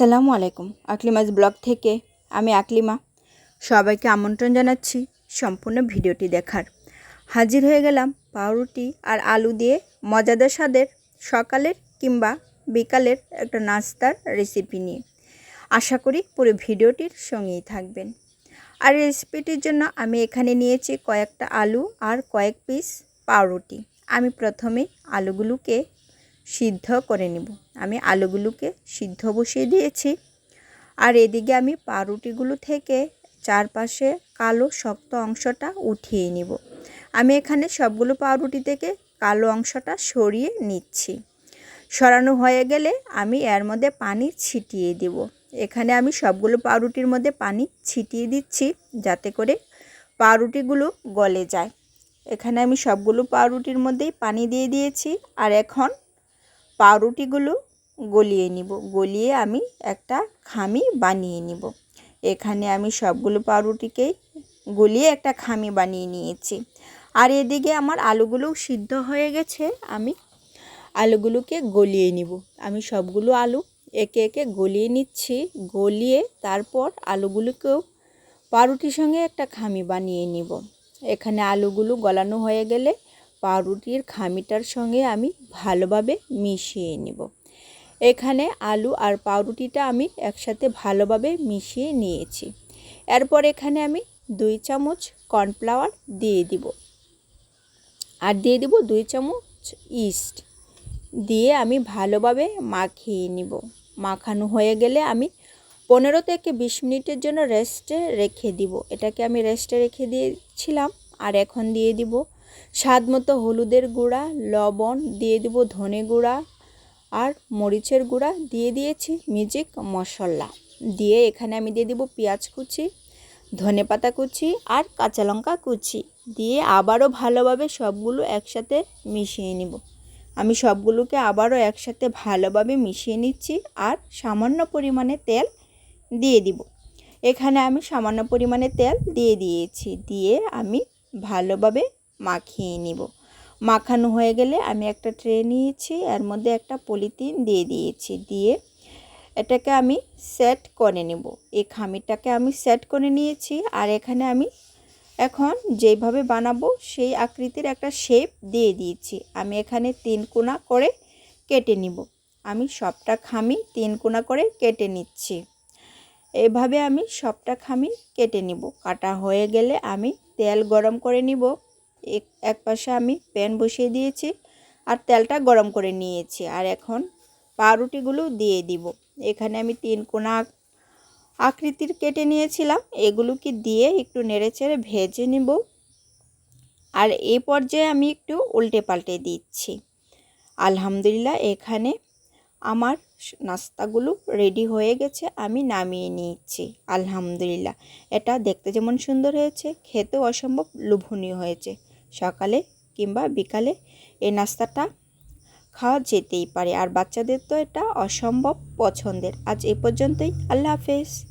আসসালামু আলাইকুম আকলিমাজ ব্লগ থেকে আমি আকলিমা। সবাইকে আমন্ত্রণ জানাচ্ছি সম্পূর্ণ ভিডিওটি দেখার। হাজির হয়ে গেলাম পাউরুটি আর আলু দিয়ে মজাদার স্বাদের সকালের কিংবা বিকালের একটা নাস্তার রেসিপি নিয়ে। আশা করি পুরো ভিডিওটির সঙ্গেই থাকবেন। আর রেসিপিটির জন্য আমি এখানে নিয়েছি কয়েকটা আলু আর কয়েক পিস পাউরুটি। আমি প্রথমে আলুগুলোকে সিদ্ধ করে নেব। আমি আলুগুলোকে সিদ্ধ বসিয়ে দিয়েছি। আর এদিকে আমি পাউরুটিগুলো থেকে চারপাশে কালো শক্ত অংশটা উঠিয়ে নিব। আমি এখানে সবগুলো পাউরুটি থেকে কালো অংশটা সরিয়ে নিচ্ছি। সরানো হয়ে গেলে আমি এর মধ্যে পানি ছিটিয়ে দেব। এখানে আমি সবগুলো পাউরুটির মধ্যে পানি ছিটিয়ে দিচ্ছি যাতে করে পাউরুটিগুলো গলে যায়। এখানে আমি সবগুলো পাউরুটির মধ্যেই পানি দিয়ে দিয়েছি। আর এখন পাউরুটিগুলো গলিয়ে নিব। গলিয়ে আমি একটা খামি বানিয়ে নিব। এখানে আমি সবগুলো পাউরুটিকেই গলিয়ে একটা খামি বানিয়ে নিয়েছি। আর এদিকে আমার আলুগুলোও সিদ্ধ হয়ে গেছে। আমি আলুগুলোকে গলিয়ে নিব। আমি সবগুলো আলু একে একে গলিয়ে নিচ্ছি। গলিয়ে তারপর আলুগুলোকেও পাউরুটির সঙ্গে একটা খামি বানিয়ে নিব। এখানে আলুগুলো গলানো হয়ে গেলে পাউরুটির খামিটার সঙ্গে আমি ভালোভাবে মিশিয়ে নিব। এখানে আলু আর পাউরুটিটা আমি একসাথে ভালোভাবে মিশিয়ে নিয়েছি। এরপর এখানে আমি দুই চামচ কর্নফ্লাওয়ার দিয়ে দিব। আর দিয়ে দিব দুই চামচ ইস্ট। দিয়ে আমি ভালোভাবে মাখিয়ে নিব। মাখানো হয়ে গেলে আমি পনেরো থেকে বিশ মিনিটের জন্য রেস্টে রেখে দিব। এটাকে আমি রেস্টে রেখে দিয়েছিলাম আর এখন দিয়ে দিব স্বাদ মতো হলুদের গুঁড়া, লবণ দিয়ে দিব ধনে গুঁড়া আর মরিচের গুঁড়া। দিয়ে দিয়েছি মিউজিক মশলা। দিয়ে এখানে আমি দিয়ে দেবো পেঁয়াজ কুচি, ধনে পাতা কুচি আর কাঁচা লঙ্কা কুচি। দিয়ে আবারও ভালোভাবে সবগুলো একসাথে মিশিয়ে নিব। আমি সবগুলোকে আবারও একসাথে ভালোভাবে মিশিয়ে নিচ্ছি আর সামান্য পরিমাণে তেল দিয়ে দিব। এখানে আমি সামান্য পরিমাণে তেল দিয়ে দিয়েছি। দিয়ে আমি ভালোভাবে মাখিয়ে নিব। মাখানো হয়ে গেলে আমি একটা ট্রে নিয়েছি, এর মধ্যে একটা পলিথিন দিয়ে দিয়েছি, দিয়ে এটাকে আমি সেট করে নেব। এই খামিরটাকে আমি সেট করে নিয়েছি আর এখানে আমি এখন যেভাবে বানাবো সেই আকৃতির একটা শেপ দিয়ে দিয়েছি। আমি এখানে তিন কোনা করে কেটে নিব। আমি সবটা খামি তিন কোনা করে কেটে নিচ্ছি। এভাবে আমি সবটা খামি কেটে নিব। কাটা হয়ে গেলে আমি তেল গরম করে নিব। এক পাশে আমি প্যান বসিয়ে দিয়েছি আর তেলটা গরম করে নিয়েছি। আর এখন পাউরুটিগুলো দিয়ে দিব। এখানে আমি তিন কোনা আকৃতির কেটে নিয়েছিলাম। এগুলোকে দিয়ে একটু নেড়েচেড়ে ভেজে নিব। আর এই পর্যায়ে আমি একটু উল্টে পাল্টে দিচ্ছি। আলহামদুলিল্লাহ, এখানে আমার নাস্তাগুলো রেডি হয়ে গেছে। আমি নামিয়ে নিচ্ছি। আলহামদুলিল্লাহ, এটা দেখতে যেমন সুন্দর হয়েছে, খেতেও অসম্ভব লোভনীয় হয়েছে। সকালে কিংবা বিকালে এই নাস্তাটা খাওয়া যেতেই পারে। আর বাচ্চাদের তো এটা অসম্ভব পছন্দের। আজ এ পর্যন্তই। আল্লাহ হাফেজ।